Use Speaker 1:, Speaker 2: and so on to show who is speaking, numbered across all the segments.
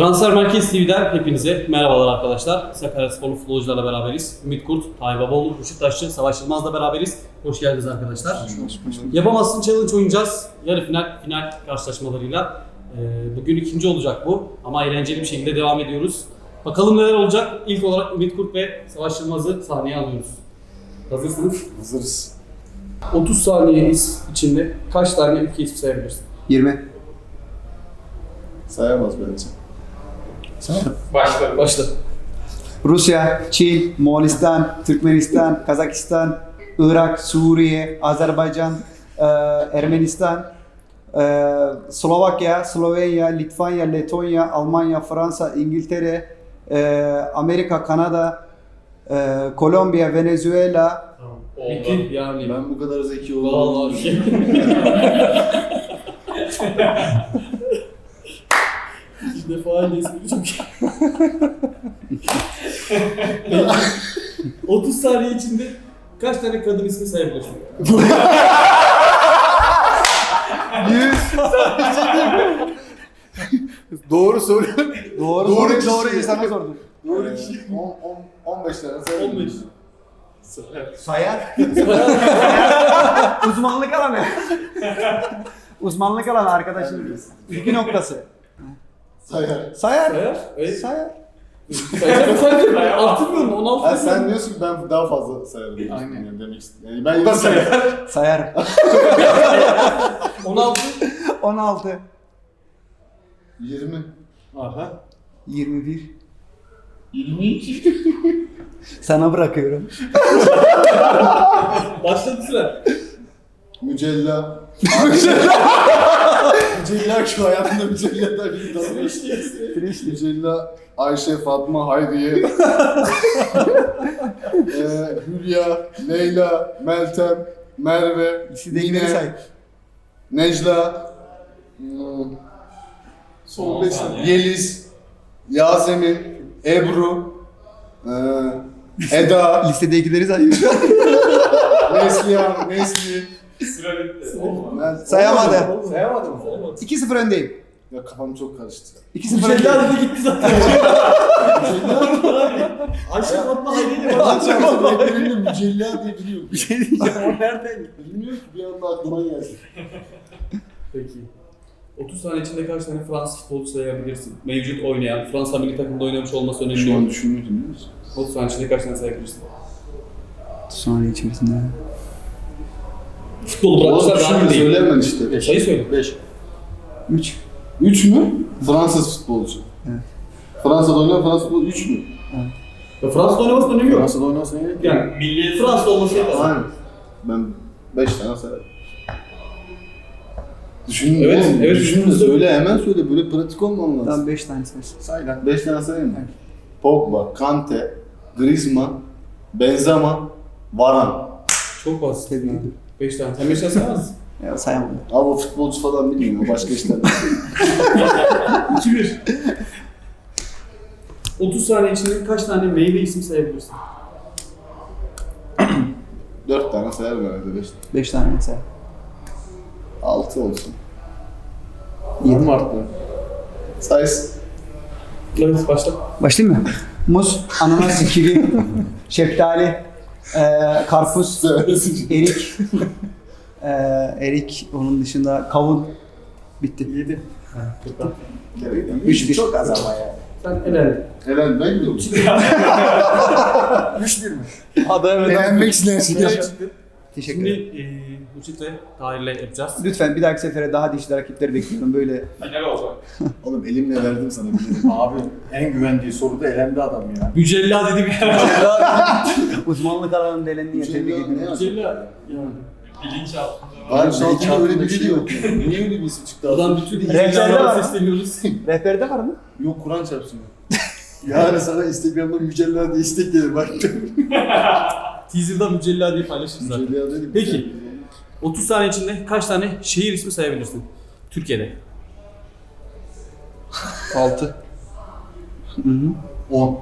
Speaker 1: Transfer Merkez TV'den hepinize merhabalar arkadaşlar. Sakaryasporlu futbolcularla beraberiz. Ümit Kurt, Tayyip Babaoğlu, Huşit Taşçı, Savaş Yılmaz'la beraberiz. Hoş geldiniz arkadaşlar. Yapamazsın Challenge oynayacağız. Yarı final, final karşılaşmalarıyla. Ee, bugün ikinci olacak bu ama eğlenceli bir şekilde devam ediyoruz. Bakalım neler olacak. İlk olarak Ümit Kurt ve Savaş Yılmaz'ı sahneye alıyoruz. Hazırsınız.
Speaker 2: Hazırız.
Speaker 1: 30 saniye içinde kaç tane ülke ismi sayabilirsin?
Speaker 3: 20.
Speaker 2: Sayamaz bence.
Speaker 1: Başla. Başla.
Speaker 3: Rusya, Çin, Moğolistan, Türkmenistan, Kazakistan, Irak, Suriye, Azerbaycan, e, Ermenistan, e, Slovakya, Slovenya, Litvanya, Letonya, Almanya, Fransa, İngiltere, e, Amerika, Kanada, e, Kolombiya, Venezuela,
Speaker 1: Bitti yani.
Speaker 2: Ben bu kadar zeki
Speaker 1: Vallahi. Defa aynı ismi çok Peki, 30 saniye içinde kaç tane kadın ismi sayabilirsin?
Speaker 3: 100.
Speaker 2: Doğru söylüyorum.
Speaker 3: Doğru,
Speaker 2: Doğru
Speaker 3: doğru,
Speaker 2: kişi.
Speaker 3: doğru insana sordum.
Speaker 2: Doğru kişi. 10, 10, 15 tane sayalım.
Speaker 1: 15.
Speaker 3: Sayar. Uzmanlık alanı. Uzmanlık alanı arkadaşın. İlgi noktası.
Speaker 2: Sayar.
Speaker 3: Sayar.
Speaker 1: Sayar. Evet.
Speaker 3: Sayar.
Speaker 1: Sayar. Sayar. Artırmıyorum. 16
Speaker 2: Ha, sen diyorsun ki ben daha fazla sayarım.
Speaker 3: Aynen.
Speaker 2: Yani demek istedim. Yani ben yine sayarım.
Speaker 3: Sayar.
Speaker 1: 16.
Speaker 3: 16.
Speaker 2: 20.
Speaker 1: Aha.
Speaker 3: 21.
Speaker 2: 22.
Speaker 3: Sana bırakıyorum.
Speaker 1: Başladı süre.
Speaker 2: Mücella. Mücella şu hayatımda Mücella da bir tanım. Mücella, Ayşe, Fatma, Hayriye. ee, Hülya, Leyla, Meltem, Merve,
Speaker 3: say.
Speaker 2: Necla, hmm,
Speaker 1: Son 5 saniye.
Speaker 2: Yeliz, Yasemin, Ebru, ee, Eda,
Speaker 3: Listedekileri say.
Speaker 2: Neslihan, Nesli.
Speaker 1: Süre bitti.
Speaker 2: Ben-
Speaker 3: Sayamadı.
Speaker 2: Sayamadım.
Speaker 3: 2-0 öndeyim.
Speaker 2: Ya kafam çok karıştı.
Speaker 3: 2-0 öndeyim.
Speaker 1: Mücella dedi gitti zaten. Ayşe Fatma Hayri'yle
Speaker 2: Ayşe Fatma Hayri'yle Mücella diye biliyorum.
Speaker 3: Bir şey diyeceğim.
Speaker 1: O nereden gitti?
Speaker 2: Bilmiyorum ki bir anda aklıma geldi.
Speaker 1: Peki. 30 saniye içinde kaç tane Fransız futbolcu sayabilirsin? Mevcut oynayan, Fransa milli takımda oynamış olması önemli
Speaker 2: Şu an
Speaker 1: değil.
Speaker 2: düşünüyordum biliyor musun?
Speaker 1: 30 saniye içinde kaç tane sayabilirsin?
Speaker 3: Saniye içerisinde.
Speaker 1: Futbol
Speaker 2: Oğlum
Speaker 1: bırakmışlar daha iyi.
Speaker 2: söyleyemem işte.
Speaker 1: Sayı söyle.
Speaker 2: 5.
Speaker 3: 3.
Speaker 2: 3 mü? Fransız futbolcu.
Speaker 3: Evet.
Speaker 2: Fransa'da oynayan Fransız futbolcu 3 mü?
Speaker 1: Ya Fransa'da oynamasının önemi yok.
Speaker 2: Fransa'da oynasın gerek yok.
Speaker 1: Yani milli Fransa'da olması yeter.
Speaker 2: Aynen. Ben 5 tane sayarım. Düşün,
Speaker 1: Evet,
Speaker 2: oğlum,
Speaker 1: evet.
Speaker 2: düşünme söyle hemen söyle böyle pratik olman lazım.
Speaker 3: Tamam 5 tane say.
Speaker 2: Say lan. 5 tane sayayım mı?
Speaker 3: Evet.
Speaker 2: Pogba, Kante, Griezmann, Benzema, Varane.
Speaker 1: Çok basit.
Speaker 3: Tebrik ederim.
Speaker 1: 5 tane. Sen 5 tane mısın?
Speaker 3: Ya sayamadım.
Speaker 2: Abi futbolcu falan bilmiyorum. o Başka işler.
Speaker 1: 2-1. 30 saniye içinde kaç tane meyve ismi sayabilirsin?
Speaker 2: 4 tane sayarım herhalde 5
Speaker 3: 5 tane say.
Speaker 2: 6 olsun.
Speaker 3: Yedi.
Speaker 2: Var mı arttı? Saysın.
Speaker 1: Evet başla.
Speaker 3: Başlayayım mı? Muz, ananas, kivi, şeftali, eee karpuz, erik, eee erik, onun dışında kavun. Bitti.
Speaker 1: 7.
Speaker 3: Üç bir.
Speaker 2: Çok az ama ya.
Speaker 1: Sen elendin.
Speaker 2: Elen ben de
Speaker 3: 3 1 mi? Evet.
Speaker 2: Elenmek isteyen şey
Speaker 1: Evet.
Speaker 2: yaptı.
Speaker 3: Teşekkür
Speaker 1: Şimdi
Speaker 3: ederim.
Speaker 1: e, Muçit ve Tahir'le yapacağız.
Speaker 3: Lütfen bir dahaki sefere daha dişli rakipleri bekliyorum böyle.
Speaker 1: Final olacak.
Speaker 2: Oğlum elimle verdim sana bilirim.
Speaker 4: Abi en güvendiği soruda elendi adam ya.
Speaker 1: Mücella dedi bir
Speaker 3: Uzmanlık alanında elendiği tebrik ediyorum.
Speaker 1: Mücella. Yani.
Speaker 2: Abi şu
Speaker 4: Hiç
Speaker 2: altında öyle
Speaker 4: aklımda
Speaker 2: bir
Speaker 4: bir
Speaker 2: şey yok. Niye öyle bir isim çıktı?
Speaker 1: Oradan bütün
Speaker 3: mı?
Speaker 1: sesleniyoruz.
Speaker 3: Rehberde var mı?
Speaker 2: Yok Kur'an çarpsın.
Speaker 4: Yani sana Instagram'da mücella diye istek gelir bak.
Speaker 1: Teaser'da Mücella diye paylaşırız zaten.
Speaker 2: Mücella dedim.
Speaker 1: Peki. 30 saniye içinde kaç tane şehir ismi sayabilirsin? Türkiye'de.
Speaker 3: 6. Hı hı.
Speaker 4: 10,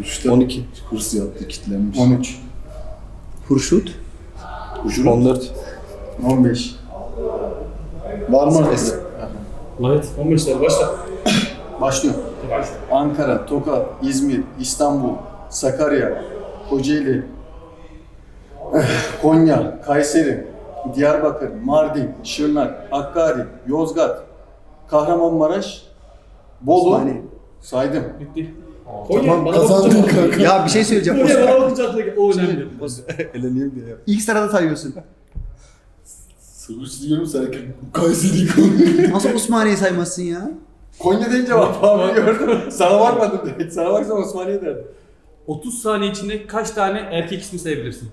Speaker 2: 3'te
Speaker 4: 12,
Speaker 2: hırs yaptı, kitlenmiş.
Speaker 4: 13,
Speaker 3: Hurşut.
Speaker 4: 14, 15.
Speaker 2: Var mı?
Speaker 1: Evet. 15 tane başla.
Speaker 4: Başlıyor. Ankara, Tokat, İzmir, İstanbul, Sakarya, Kocaeli, Konya, Kayseri, Diyarbakır, Mardin, Şırnak, Hakkari, Yozgat, Kahramanmaraş, Bolu.
Speaker 3: Osmaniye.
Speaker 4: Saydım.
Speaker 1: Bitti.
Speaker 2: Tamam kazandın kanka.
Speaker 3: Ya bir şey söyleyeceğim.
Speaker 1: Konya bana geldi. O önemli.
Speaker 4: Eleneyim diye.
Speaker 3: İlk sırada sayıyorsun.
Speaker 2: Sıvış diyorum sen Kayseri Konya.
Speaker 3: Nasıl Osmaniye'yi saymazsın ya?
Speaker 4: Konya deyince bak abi gördüm. Sana bakmadım direkt. Sana baksam Osmaniye derdim.
Speaker 1: 30 saniye içinde kaç tane erkek ismi sayabilirsin?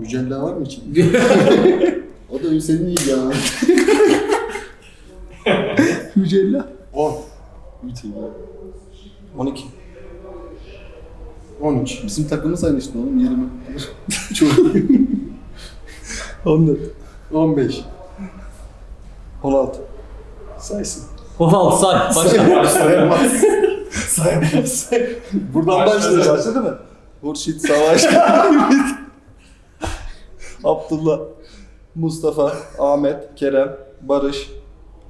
Speaker 4: Mücella var mı içinde?
Speaker 2: O da Hüseyin iyi ya.
Speaker 3: Mücella.
Speaker 4: 10.
Speaker 2: Hüseyin.
Speaker 4: 12. 13.
Speaker 2: Bizim takımı saymıştın oğlum 20.
Speaker 4: Çok.
Speaker 3: 14.
Speaker 4: 15.
Speaker 3: 16.
Speaker 4: Saysın.
Speaker 1: 16 say. Başla.
Speaker 4: Sayamaz. Sayamaz. Buradan başlayacağız.
Speaker 3: Başladı mı?
Speaker 5: Hurşit Savaş, Abdullah, Mustafa, Ahmet, Kerem, Barış,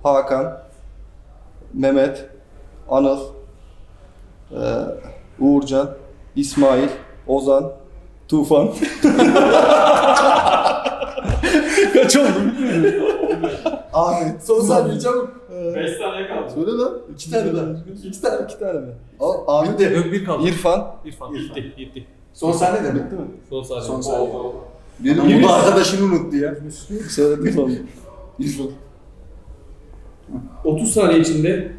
Speaker 5: Hakan, Mehmet, Anıl, eee, Uğurcan, İsmail, Ozan, Tufan. Kaç oldu?
Speaker 2: Ahmet.
Speaker 4: Son saniye çabuk.
Speaker 6: 5 saniye kaldı.
Speaker 2: Söyle lan.
Speaker 4: İki tane daha. İki tane.
Speaker 5: İki tane mi?
Speaker 2: Al, Ahmet de.
Speaker 1: Bir kaldı.
Speaker 5: İrfan,
Speaker 1: İrfan. Gitti. Gitti.
Speaker 4: Son saniye de bitti mi?
Speaker 1: Son saniye.
Speaker 4: Son saniye.
Speaker 2: Benim
Speaker 4: Bu da arkadaşını unuttu ya.
Speaker 5: söyledim sonra.
Speaker 2: İrfan.
Speaker 1: 30 saniye içinde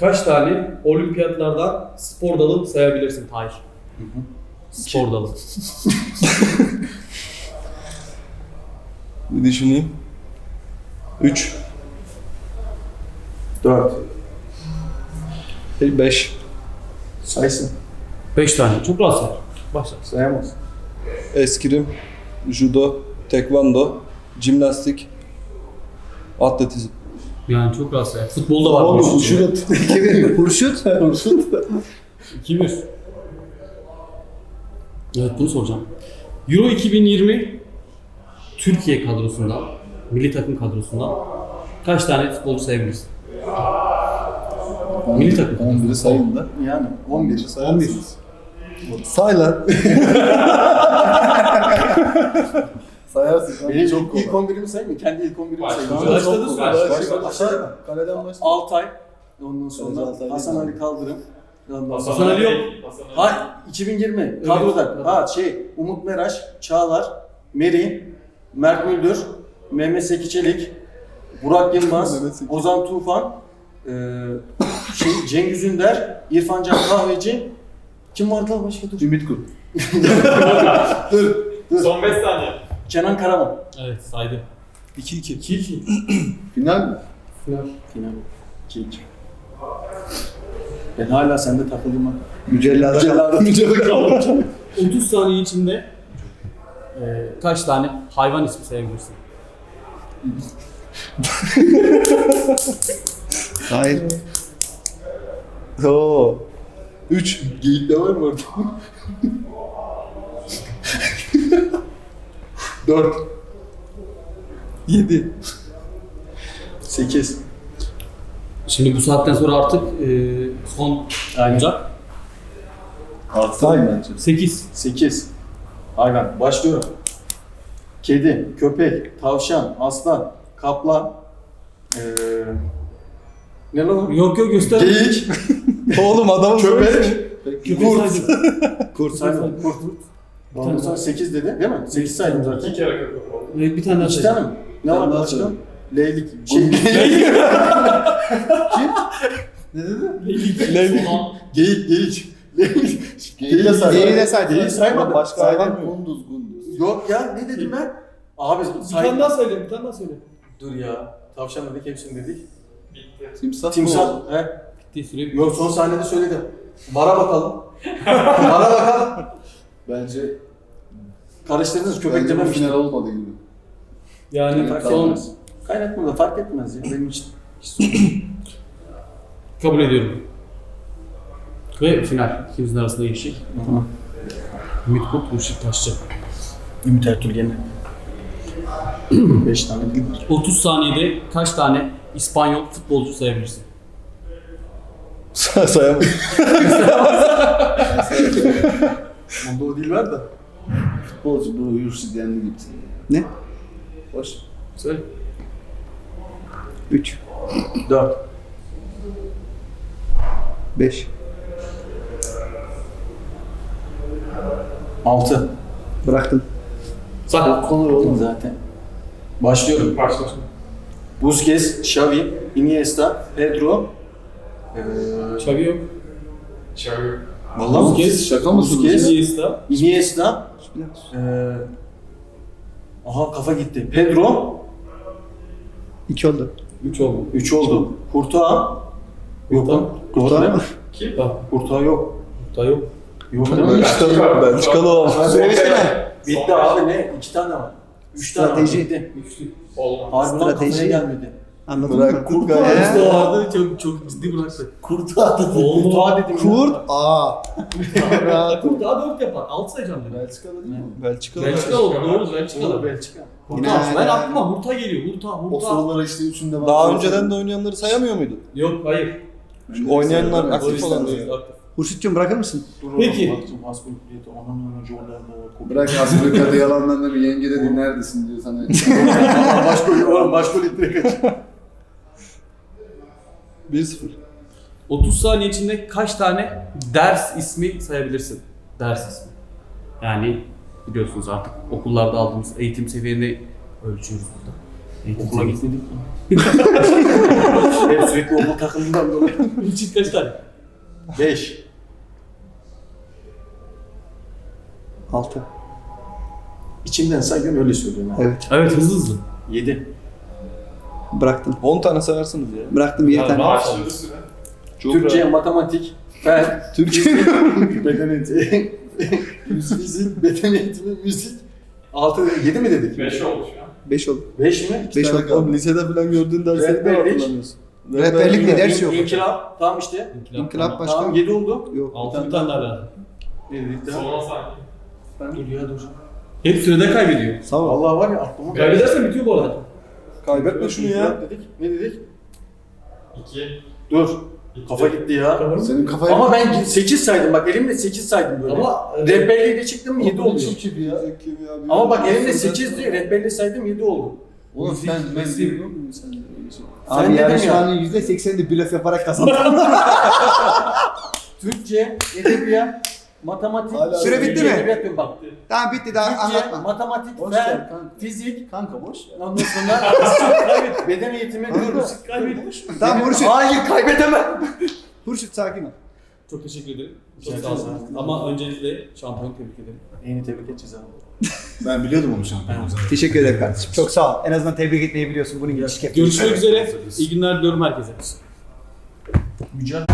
Speaker 1: kaç tane olimpiyatlardan spor dalı sayabilirsin Tahir? Spor dalı.
Speaker 5: Bir düşüneyim. 3,
Speaker 4: 4.
Speaker 5: 5,
Speaker 4: Saysın.
Speaker 1: 5 tane. Çok rahat say. Başla.
Speaker 4: Sayamaz.
Speaker 5: eskrim, judo, tekvando, jimnastik, atletizm.
Speaker 1: Yani çok rahat say. Futbolda var.
Speaker 2: Oğlum. Hurşit.
Speaker 3: Hurşut.
Speaker 2: Hurşit.
Speaker 1: 2-1. Evet bunu soracağım. Euro 2020 Türkiye kadrosundan, milli takım kadrosundan kaç tane futbolcu sayabilirsin? Milli takım.
Speaker 2: 11'i sayın da.
Speaker 4: Yani 11.
Speaker 1: 11.
Speaker 5: Say lan.
Speaker 2: Sayarsın
Speaker 4: Benim
Speaker 2: çok
Speaker 4: ilk,
Speaker 2: kolay.
Speaker 4: ilk 11'imi sayayım mı? Kendi ilk 11'imi
Speaker 6: Başla.
Speaker 4: sayayım.
Speaker 1: Başladı
Speaker 2: çok
Speaker 1: süper.
Speaker 2: kolay.
Speaker 6: Başla.
Speaker 2: Başla. Aşağı. Kaleden başla.
Speaker 4: Altay. Ondan
Speaker 2: Sonra
Speaker 4: sonra Hasan Ali Kaldırım.
Speaker 6: Hasan
Speaker 1: Ali yok.
Speaker 4: Ha 2020 kadroda. Ha şey Umut Meraş, Çağlar, Meri, Mert Müldür, Mehmet Seki Çelik, Burak Yılmaz. Ozan Tufan, eee şey Cengiz Ünder, İrfan Can Kahveci. Kim vardı lan başka dur?
Speaker 2: Ümit Kurt.
Speaker 4: Dur.
Speaker 6: Son 5 saniye.
Speaker 4: Kenan Karaman.
Speaker 1: Evet saydı.
Speaker 5: 2-2.
Speaker 1: 2-2.
Speaker 2: Final mi?
Speaker 4: Final. 2-2. Ben hala sende takıldım ha.
Speaker 3: Mücellada.
Speaker 4: Mücellada mücellada kaldım.
Speaker 1: 30 saniye içinde e, kaç tane hayvan ismi sayabilirsin?
Speaker 3: Hayır.
Speaker 5: Oo. 3.
Speaker 2: Geyik de var mı orada?
Speaker 4: 4.
Speaker 5: 7.
Speaker 4: 8.
Speaker 1: Şimdi bu saatten sonra artık e, son olacak.
Speaker 2: Say bence.
Speaker 1: 8.
Speaker 4: 8. Hayvan. Başlıyorum. Kedi, köpek, tavşan, aslan, kaplan, ee, ne lan?
Speaker 1: Yok yok göster.
Speaker 4: Geyik,
Speaker 5: Oğlum adamın
Speaker 4: köpek, kurt. Kurt saydım. Kurt. Ondan sonra 8 dedi değil mi? 8 saydım
Speaker 6: 2
Speaker 4: zaten.
Speaker 6: kere köpek oldu.
Speaker 1: Evet, bir tane daha
Speaker 4: İki
Speaker 1: saydım.
Speaker 4: tane mi? Ne var başka? Leylik. Şey,
Speaker 5: Leylik.
Speaker 4: geyik, geyik. Leylik.
Speaker 2: Geyiği de say.
Speaker 3: Geyiği de say.
Speaker 4: Geyiği saymadım.
Speaker 5: Başka hayvan mı?
Speaker 2: Gunduz gunduz.
Speaker 4: Yok ya ne dedim ben? Abi
Speaker 1: Bir
Speaker 4: say.
Speaker 1: tane daha söyle, bir tane daha söyle.
Speaker 4: Dur ya. Tavşan dedik hepsini dedik.
Speaker 6: Bitti.
Speaker 2: Timsah mı
Speaker 4: Timsah.
Speaker 2: oldu?
Speaker 4: He.
Speaker 1: Bitti süre bitti.
Speaker 4: Yok son sahnede söyledim. Vara bakalım. Vara bakalım.
Speaker 2: Bence
Speaker 4: Karıştırdınız köpek
Speaker 2: bence bu
Speaker 4: dememiştim.
Speaker 2: final olmadı gibi.
Speaker 1: Yani
Speaker 4: Fark
Speaker 1: son
Speaker 4: etmez. Kaynatma da fark etmez ya benim için.
Speaker 1: kabul ediyorum. Ve final. İkimizin arasında geçecek. Ümit Kurt, Hurşit Taşçı.
Speaker 4: Ümit Ertuğrul gene. 5 tane değil.
Speaker 1: 30 saniyede kaç tane İspanyol futbolcu sayabilirsin?
Speaker 5: Sayamadım.
Speaker 4: Onda o dil var da.
Speaker 2: Futbolcu bu Yursi Denli gibi.
Speaker 3: Ne?
Speaker 2: Boş.
Speaker 1: Söyle.
Speaker 3: 3,
Speaker 4: 4.
Speaker 3: 5,
Speaker 4: 6.
Speaker 3: bıraktın.
Speaker 1: Sak.
Speaker 4: Kolay oğlum zaten. Başlıyorum.
Speaker 6: Başla.
Speaker 4: Busquets, Xavi, Iniesta, Pedro. Eee
Speaker 1: Xavi yok.
Speaker 6: Çağır.
Speaker 4: Vallahi
Speaker 1: Busquets,
Speaker 2: Şaka mısınız?
Speaker 4: Busquets.
Speaker 1: Iniesta.
Speaker 4: Iniesta. Eee aha kafa gitti. Pedro.
Speaker 3: 2 oldu.
Speaker 1: 3 oldu.
Speaker 4: 3 oldu. Courtois. Yok lan. Değil mi?
Speaker 6: Kim?
Speaker 4: Courtois yok.
Speaker 1: Hatta yok.
Speaker 4: Yok değil mi?
Speaker 5: Belçikalı, Belçikalı o.
Speaker 3: Süre bitti mi?
Speaker 4: Bitti abi ne? 2 tane var. 3 tane var.
Speaker 3: Strateji.
Speaker 6: Olmaz.
Speaker 4: Harbiden kafaya
Speaker 3: Strateji.
Speaker 4: gelmedi.
Speaker 3: Anladın
Speaker 5: Bırak
Speaker 3: mı?
Speaker 5: kurt
Speaker 1: Usta
Speaker 5: gayet.
Speaker 1: vardı çok çok ciddi bıraktı.
Speaker 4: Courtois dedim.
Speaker 1: Oldu.
Speaker 4: Courtois dedim.
Speaker 3: Kurt. Aa.
Speaker 1: Kurt daha 4 yapar. 6 sayacağım dedim.
Speaker 2: Belçikalı değil mi?
Speaker 5: Belçikalı.
Speaker 1: Belçika oldu. Doğru
Speaker 4: Olur
Speaker 1: Belçikalı.
Speaker 4: Belçika.
Speaker 1: Hurta.
Speaker 3: Yine-
Speaker 1: Ben aklıma Hurta geliyor. Hurta,
Speaker 2: O
Speaker 1: Hurta.
Speaker 2: sorulara işte üçünde ben
Speaker 5: Daha önceden de oynayanları sayamıyor muydun?
Speaker 1: Yok hayır.
Speaker 5: Şu oynayanlar aktif olan diyor.
Speaker 3: Hurşit'cum bırakır mısın?
Speaker 1: Peki.
Speaker 2: Bırak Asprika'da yalandan da bir yenge dedi neredesin diyor sana.
Speaker 4: Başka oğlum başka litre kaç.
Speaker 5: 1-0.
Speaker 1: 30 saniye içinde kaç tane ders ismi sayabilirsin? Ders ismi. Yani biliyorsunuz artık okullarda aldığımız eğitim seviyeni ölçüyoruz burada. Eğitim
Speaker 4: Okula gitmedik mi? Hep sürekli okul takımından dolayı.
Speaker 1: İçin kaç tane?
Speaker 4: 5.
Speaker 3: 6.
Speaker 4: İçimden saygın öyle söylüyorum ha.
Speaker 3: Evet.
Speaker 1: Evet hızlı hızlı.
Speaker 4: 7.
Speaker 3: Bıraktım.
Speaker 5: 10 tane sayarsınız ya.
Speaker 3: Bıraktım bir
Speaker 1: Ya,
Speaker 3: tane.
Speaker 6: süre.
Speaker 5: Çok
Speaker 4: Türkçe,
Speaker 5: rahat.
Speaker 4: matematik, fen,
Speaker 3: Türkiye.
Speaker 4: beden eğitimi, fizik, beden eğitimi, müzik. 6 7 mi dedik?
Speaker 6: 5 oldu şu an.
Speaker 3: 5 oldu.
Speaker 4: 5 mi?
Speaker 3: 5
Speaker 2: tane
Speaker 3: oldu.
Speaker 5: Oğlum lisede falan gördüğün dersleri de
Speaker 4: Rehberlik.
Speaker 5: hatırlamıyorsun.
Speaker 3: Rehberlik de ders yok.
Speaker 4: İnkılap. Tamam işte.
Speaker 3: İnkılap başka.
Speaker 4: Tamam 7 oldu.
Speaker 3: Yok.
Speaker 1: 6 bir tane daha lazım.
Speaker 4: Ne dedik daha?
Speaker 6: Son 10 saniye.
Speaker 4: Dur ya dur.
Speaker 1: Hep sürede kaybediyor.
Speaker 3: Sağ ol.
Speaker 4: Allah var ya aklıma
Speaker 1: Kaybedersen bitiyor bu arada.
Speaker 5: Kaybetme şunu ya.
Speaker 4: Dedik. Ne dedik?
Speaker 6: 2.
Speaker 4: Dur. Kafa gitti ya.
Speaker 2: Senin kafaya...
Speaker 4: Ama ben 8 saydım bak elimle 8 saydım böyle.
Speaker 1: Ama e,
Speaker 4: Rehberliği de çıktım 7
Speaker 2: Okul
Speaker 4: oluyor.
Speaker 2: çirkin ya.
Speaker 4: Ama bak elimde 8 diyor rehberliği saydım 7 oldu.
Speaker 2: Oğlum
Speaker 1: Müzik,
Speaker 2: sen ben
Speaker 1: müzik.
Speaker 2: biliyor musun sen? öyle şey?
Speaker 4: Sen
Speaker 3: Abi
Speaker 4: dedin
Speaker 3: yarışmanın %80'ini blöf yaparak kazandım.
Speaker 4: Türkçe, edebiyat, matematik.
Speaker 2: Hala-
Speaker 3: Süre bitti mi?
Speaker 4: Edebiyat bak.
Speaker 3: tamam bitti daha
Speaker 4: Türkçe,
Speaker 3: anlatma.
Speaker 4: matematik,
Speaker 2: Boş ver
Speaker 4: fen,
Speaker 2: kanka.
Speaker 4: fizik,
Speaker 2: Kanka boş ver.
Speaker 4: ondan sonra beden eğitimi, dur, kaybetmiş.
Speaker 3: Tamam Hurşit.
Speaker 4: Hayır kaybedemem.
Speaker 3: Hurşit sakin ol.
Speaker 1: çok teşekkür ederim. Çok sağ
Speaker 4: ederim.
Speaker 1: olun. Ama öncelikle şampiyonu tebrik ederim.
Speaker 4: Yeni tebrik edeceğiz abi.
Speaker 2: Ben biliyordum onu şampiyon olacağını.
Speaker 3: Teşekkür ederim kardeşim. Çok sağ ol. En azından tebrik etmeyi biliyorsun. Bunun gibi şirket.
Speaker 1: Görüşmek üzere. İyi günler diliyorum herkese.
Speaker 4: Mücadele.